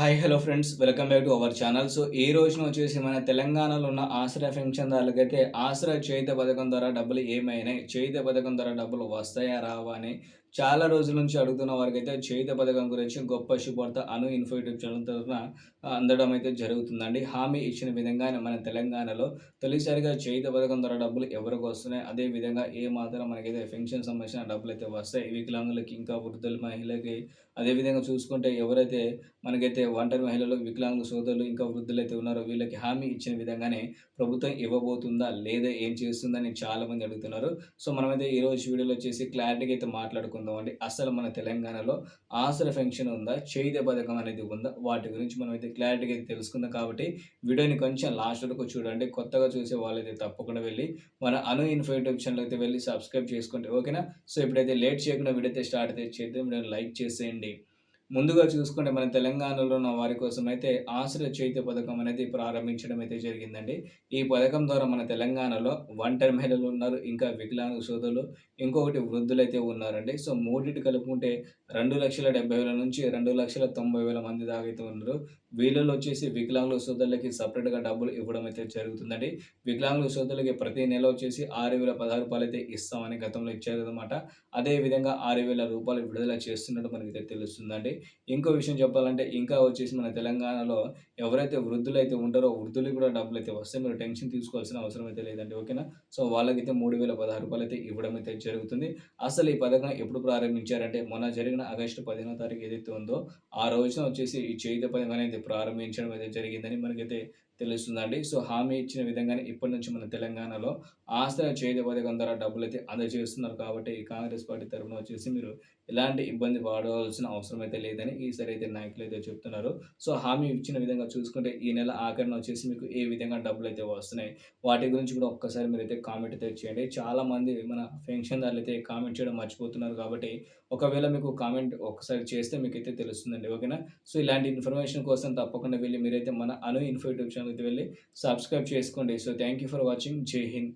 Hi hello friends. Welcome back to our channel. So ఈ రోజున వచ్చేసి మన తెలంగాణలో ఉన్న ఆశ్రయ పెన్షన్దారులకైతే ఆశ్రయ చేయుత పథకం ద్వారా డబ్బులు ఏమైనాయి? చేయుత పథకం ద్వారా డబ్బులు వస్తాయా రావా అని చాలా రోజుల నుంచి అడుగుతున్న వారికైతే చేయుత పథకం గురించి గొప్ప శుభార్త అను ఇన్ఫో యూట్యూబ్ ఛానల్ తరఫున అందడం అయితే జరుగుతుందండి. హామీ ఇచ్చిన విధంగానే మన తెలంగాణలో తొలిసారిగా చేయుత పథకం ద్వారా డబ్బులు ఎవరికి వస్తున్నాయి? అదే విధంగా ఏ మాత్రం మనకైతే పెన్షన్ సంబంధించిన డబ్బులు అయితే వస్తాయి? వికలాంగులకి ఇంకా వృద్ధుల మహిళలకి అదేవిధంగా చూసుకుంటే ఎవరైతే మనకైతే ఒంటరి మహిళలు వికలాంగుల సోదరులు ఇంకా వృద్ధులు అయితే ఉన్నారో వీళ్ళకి హామీ ఇచ్చిన విధంగానే ప్రభుత్వం ఇవ్వబోతుందా లేదా ఏం చేస్తుందని చాలామంది అడుగుతున్నారు. సో మనమైతే ఈరోజు వీడియోలో వచ్చేసి క్లారిటీగా అయితే మాట్లాడుకుందాం. అండి. అసలు మన తెలంగాణలో ఆసర పెన్షన్ ఉందా? చేయిత పథకం అనేది ఉందా? వాటి గురించి మనం అయితే క్లారిటీగా అయితే తెలుసుకుందాం కాబట్టి వీడియోని కొంచెం లాస్ట్ వరకు చూడండి. కొత్తగా చూసే వాళ్ళైతే తప్పకుండా వెళ్ళి మన అను ఇన్ఫో యూట్యూబ్ ఛానల్ అయితే వెళ్ళి సబ్స్క్రైబ్ చేసుకోండి ఓకేనా? సో ఇప్పుడైతే లేట్ చేయకుండా వీడియో అయితే స్టార్ట్ అయితే చేద్దాం. వీడియోని లైక్ చేసేయండి. ముందుగా చూసుకుంటే మన తెలంగాణలో ఉన్న వారి కోసం అయితే ఆశ్రయ చైత్య పథకం అనేది ప్రారంభించడం అయితే జరిగిందండి. ఈ పథకం ద్వారా మన తెలంగాణలో ఒంటరి మహిళలు ఉన్నారు ఇంకా వికలాంగ సోదరులు ఇంకొకటి వృద్ధులు అయితే ఉన్నారండి. సో మూడింటి కలుపుకుంటే రెండు లక్షల డెబ్బై వేల నుంచి రెండు లక్షల తొంభై వేల మంది దాకా అయితే ఉన్నారు. వీళ్ళలో వచ్చేసి వికలాంగుల సోదరులకి సపరేట్గా డబ్బులు ఇవ్వడం అయితే జరుగుతుందండి. వికలాంగుల సోదరులకి ప్రతి నెల వచ్చేసి ఆరు వేల పదహారు రూపాయలు అయితే ఇస్తామని గతంలో ఇచ్చారు అనమాట అదేవిధంగా ఆరు వేల రూపాయలు విడుదల చేస్తున్నట్టు మనకి తెలుస్తుందండి. ఇంకో విషయం చెప్పాలంటే ఇంకా వచ్చేసి మన తెలంగాణలో ఎవరైతే వృద్ధులు అయితే ఉంటారో వృద్ధులు కూడా డబ్బులు అయితే వస్తే మీరు టెన్షన్ తీసుకోవాల్సిన అవసరం అయితే లేదండి. ఓకేనా? సో వాళ్ళకైతే మూడు వేల పదహారు రూపాయలు అయితే ఇవ్వడం అయితే జరుగుతుంది. అసలు ఈ పథకం ఎప్పుడు ప్రారంభించారంటే మొన్న జరిగిన ఆగస్టు పదిహేనో తారీఖు ఏదైతే ఉందో ఆ రోజున వచ్చేసి ఈ చేయుత పథకం అనేది ప్రారంభించడం అయితే జరిగిందని మనకైతే తెలుస్తుందండి. సో హామీ ఇచ్చిన విధంగానే ఇప్పటి నుంచి మన తెలంగాణలో ఆశ్రయ చేతి పథకం ద్వారా డబ్బులు అయితే అందజేస్తున్నారు కాబట్టి కాంగ్రెస్ పార్టీ తరఫున వచ్చేసి మీరు ఎలాంటి ఇబ్బంది పడవలసిన అవసరం అయితే లేదని ఈసారి అయితే నాయకులు అయితే చెప్తున్నారు. సో హామీ ఇచ్చిన విధంగా చూసుకుంటే ఈ నెల ఆఖరిన వచ్చేసి మీకు ఏ విధంగా డబ్బులు అయితే వస్తున్నాయి వాటి గురించి కూడా ఒక్కసారి మీరు అయితే కామెంట్ అయితే చేయండి. చాలామంది మన పెన్షన్దారులు అయితే కామెంట్ చేయడం మర్చిపోతున్నారు కాబట్టి ఒకవేళ మీకు కామెంట్ ఒకసారి చేస్తే మీకు అయితే తెలుస్తుందండి. ఓకేనా? సో ఇలాంటి ఇన్ఫర్మేషన్ కోసం తప్పకుండా వెళ్ళి మీరైతే మన అను ఇన్ఫో యూట్యూబ్ ఛానల్ అయితే వెళ్ళి సబ్స్క్రైబ్ చేసుకోండి. So thank you for watching Jai Hind